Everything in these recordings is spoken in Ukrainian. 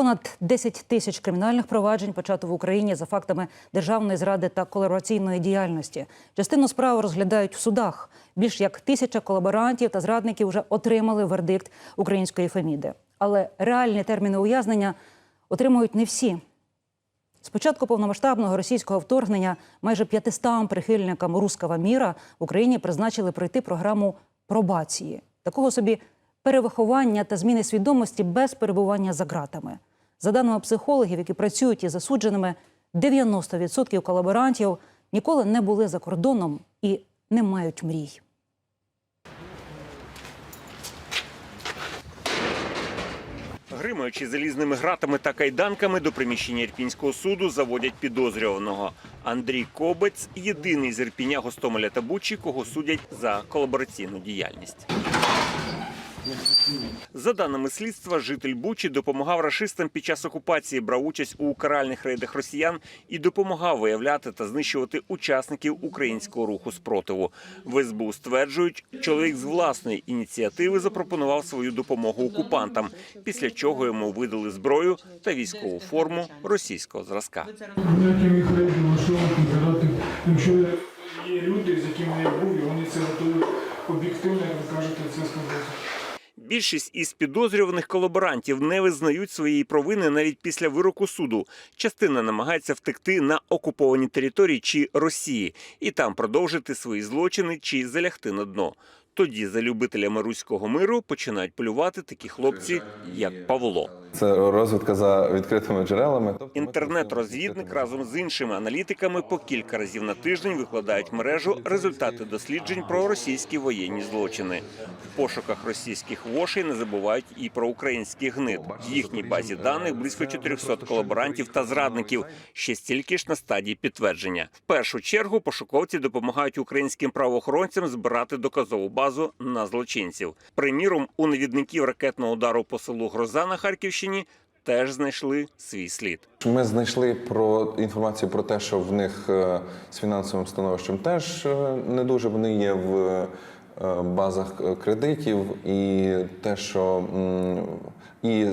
Понад 10 тисяч кримінальних проваджень почато в Україні за фактами державної зради та колабораційної діяльності. Частину справ розглядають в судах. Більш як тисяча колаборантів та зрадників вже отримали вердикт української Феміди. Але реальні терміни ув'язнення отримують не всі. З початку повномасштабного російського вторгнення майже 500 прихильникам руского міра в Україні призначили пройти програму пробації, такого собі перевиховання та зміни свідомості без перебування за ґратами. За даними психологів, які працюють із засудженими, 90% колаборантів ніколи не були за кордоном і не мають мрій. Гримаючи залізними гратами та кайданками до приміщення Ірпінського суду заводять підозрюваного. Андрій Кобець єдиний з Ірпіня, Гостомеля та Бучі, кого судять за колабораційну діяльність. За даними слідства, житель Бучі допомагав рашистам під час окупації, брав участь у каральних рейдах росіян і допомагав виявляти та знищувати учасників українського руху спротиву. В СБУ стверджують, чоловік з власної ініціативи запропонував свою допомогу окупантам, після чого йому видали зброю та військову форму російського зразка. Є люди, з якими я був, і вони це готові об'єктивно, як ви кажете, це сказати. Більшість із підозрюваних колаборантів не визнають своєї провини навіть після вироку суду. Частина намагається втекти на окуповані території чи Росії і там продовжити свої злочини чи залягти на дно. Тоді за любителями руського миру починають полювати такі хлопці, як Павло. Це розвідка за відкритими джерелами. Тобто Інтернет-розвідник разом з іншими аналітиками по кілька разів на тиждень викладають в мережу результати досліджень про російські воєнні злочини. В пошуках російських вошей не забувають і про український гнид. В їхній базі даних близько 400 колаборантів та зрадників. Ще стільки ж на стадії підтвердження. В першу чергу пошуковці допомагають українським правоохоронцям збирати доказову базу на злочинців. Приміром, у навідників ракетного удару по селу Гроза на Харківщині теж знайшли свій слід. Ми знайшли про інформацію про те, що в них е, з фінансовим становищем теж е, не дуже вони є в е, базах кредитів, і те, що і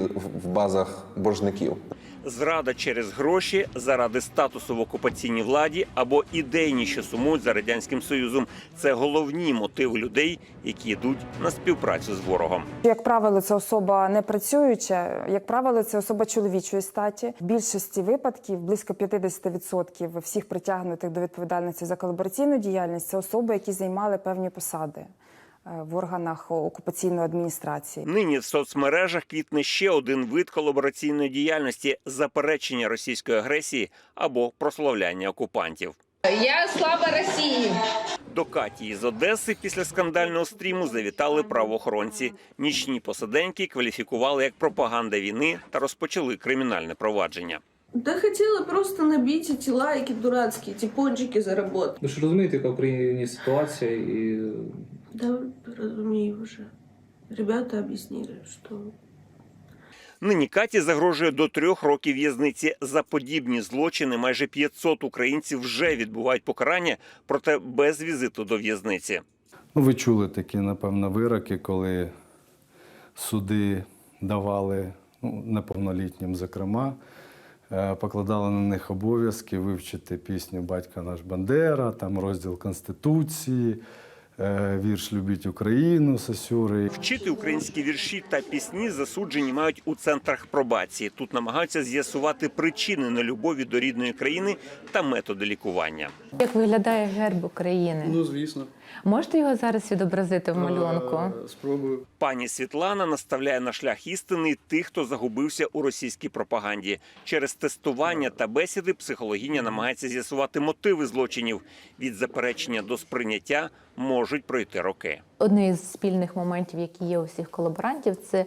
в базах боржників. Зрада через гроші заради статусу в окупаційній владі або ідейні, що сумують за радянським союзом. Це головні мотиви людей, які йдуть на співпрацю з ворогом. Як правило, це особа не працююча, як правило, це особа чоловічої статі. В більшості випадків, близько 50% всіх притягнутих до відповідальності за колабораційну діяльність, це особи, які займали певні посади в органах окупаційної адміністрації. Нині в соцмережах квітне ще один вид колабораційної діяльності заперечення російської агресії або прославляння окупантів. Я слава России! До Каті із Одеси після скандального стріму завітали правоохоронці. Нічні посаденьки кваліфікували як пропаганда війни та розпочали кримінальне провадження. Да хотела просто набить эти лайки дурацкие, эти пончики заработать. Ви ж розумієте, яка в Україні ситуація, і Да, разумею уже. Ребята объяснили, что Нині Каті загрожує до трьох років в'язниці. За подібні злочини майже 500 українців вже відбувають покарання, проте без візиту до в'язниці. Ну, ви чули такі, напевно, вироки, коли суди давали ну, неповнолітнім, зокрема, е, покладали на них обов'язки вивчити пісню Батька наш Бандера, там розділ Конституції, вірш Любіть Україну, Сосюри. Вчити українські вірші та пісні засуджені мають у центрах пробації. Тут намагаються з'ясувати причини нелюбові до рідної країни та методи лікування. Як виглядає герб України? ну звісно, Можете його зараз відобразити в малюнку? Е, спробую. Пані Світлана наставляє на шлях істини тих, хто загубився у російській пропаганді. Через тестування та бесіди психологиня намагається з'ясувати мотиви злочинів. Від заперечення до сприйняття можуть пройти роки. Одне із спільних моментів, які є у всіх колаборантів, це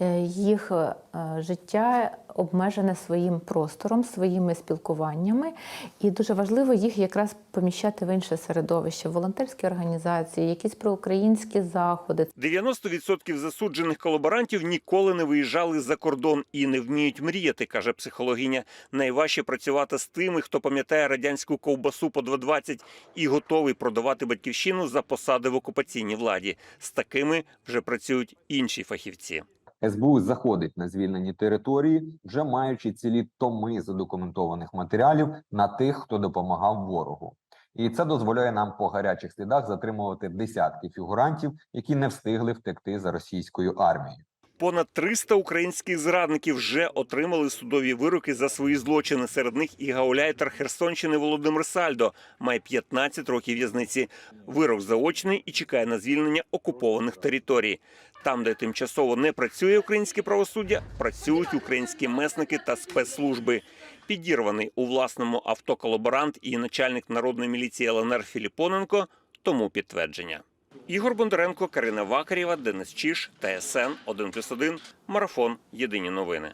е, їх е, життя обмежене своїм простором, своїми спілкуваннями, і дуже важливо їх якраз поміщати в інше середовище, волонтерські організації, якісь проукраїнські заходи. 90% засуджених колаборантів ніколи не виїжджали за кордон і не вміють мріяти, каже психологиня. Найважче працювати з тими, хто пам'ятає радянську ковбасу по 2,20 і готовий продавати батьківщину за посади в окупаційній владі. З такими вже працюють інші фахівці. СБУ заходить на звільнені території, вже маючи цілі томи задокументованих матеріалів на тих, хто допомагав ворогу. І це дозволяє нам по гарячих слідах затримувати десятки фігурантів, які не встигли втекти за російською армією. Понад 300 українських зрадників вже отримали судові вироки за свої злочини. Серед них і гауляйтер Херсонщини Володимир Сальдо має 15 років в'язниці. Вирок заочний і чекає на звільнення окупованих територій. Там, де тимчасово не працює українське правосуддя, працюють українські месники та спецслужби. Підірваний у власному авто колаборант і начальник народної міліції ЛНР Філіпоненко тому підтвердження. Ігор Бондаренко, Карина Вакарєва, Денис Чіш, ТСН 1+,1, Марафон. Єдині новини.